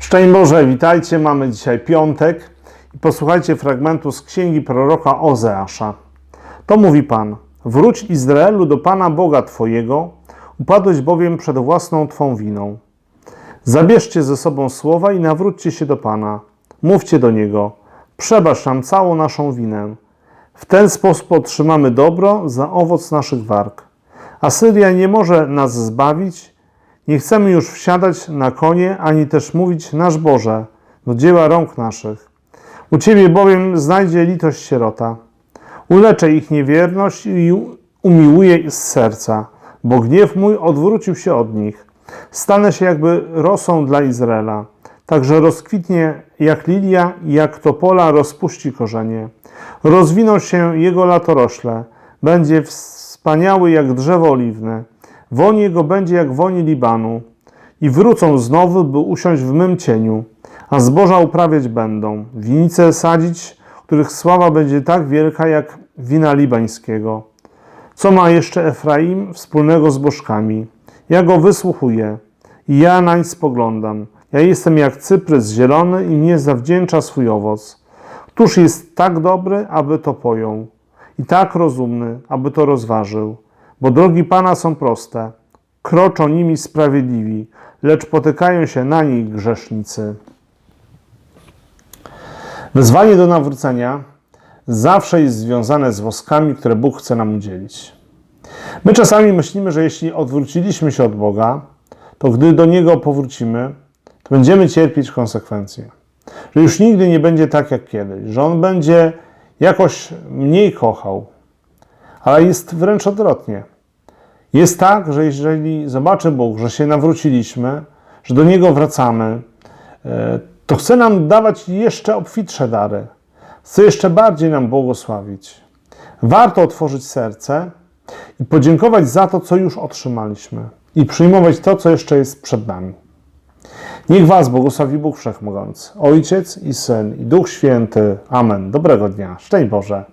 Szczęść Boże, witajcie. Mamy dzisiaj piątek i posłuchajcie fragmentu z księgi proroka Ozeasza. To mówi Pan: Wróć Izraelu do Pana Boga Twojego, upadłeś bowiem przed własną Twą winą. Zabierzcie ze sobą słowa i nawróćcie się do Pana. Mówcie do Niego: Przebacz nam całą naszą winę. W ten sposób otrzymamy dobro za owoc naszych warg. Asyria nie może nas zbawić, nie chcemy już wsiadać na konie, ani też mówić nasz Boże, do dzieła rąk naszych. U Ciebie bowiem znajdzie litość sierota. Uleczę ich niewierność i umiłuję z serca, bo gniew mój odwrócił się od nich. Stanę się jakby rosą dla Izraela. Także rozkwitnie jak lilia i jak topola rozpuści korzenie. Rozwiną się jego latorośle. Będzie wspaniały jak drzewo oliwne. Woń jego będzie jak woni Libanu. I wrócą znowu, by usiąść w mym cieniu. A zboża uprawiać będą. Winice sadzić, których sława będzie tak wielka jak wina libańskiego. Co ma jeszcze Efraim wspólnego z bożkami? Ja go wysłuchuję i ja nań spoglądam. Ja jestem jak cyprys zielony i nie zawdzięcza swój owoc. Któż jest tak dobry, aby to pojął, i tak rozumny, aby to rozważył? Bo drogi Pana są proste, kroczą nimi sprawiedliwi, lecz potykają się na nich grzesznicy. Wezwanie do nawrócenia zawsze jest związane z woskami, które Bóg chce nam udzielić. My czasami myślimy, że jeśli odwróciliśmy się od Boga, to gdy do Niego powrócimy, to będziemy cierpieć konsekwencje. Że już nigdy nie będzie tak jak kiedyś, że On będzie jakoś mniej kochał. Ale jest wręcz odwrotnie. Jest tak, że jeżeli zobaczy Bóg, że się nawróciliśmy, że do Niego wracamy, e, to chce nam dawać jeszcze obfitsze dary. Chce jeszcze bardziej nam błogosławić. Warto otworzyć serce i podziękować za to, co już otrzymaliśmy i przyjmować to, co jeszcze jest przed nami. Niech Was błogosławi Bóg Wszechmogący, Ojciec i Syn i Duch Święty. Amen. Dobrego dnia. Szczęść Boże.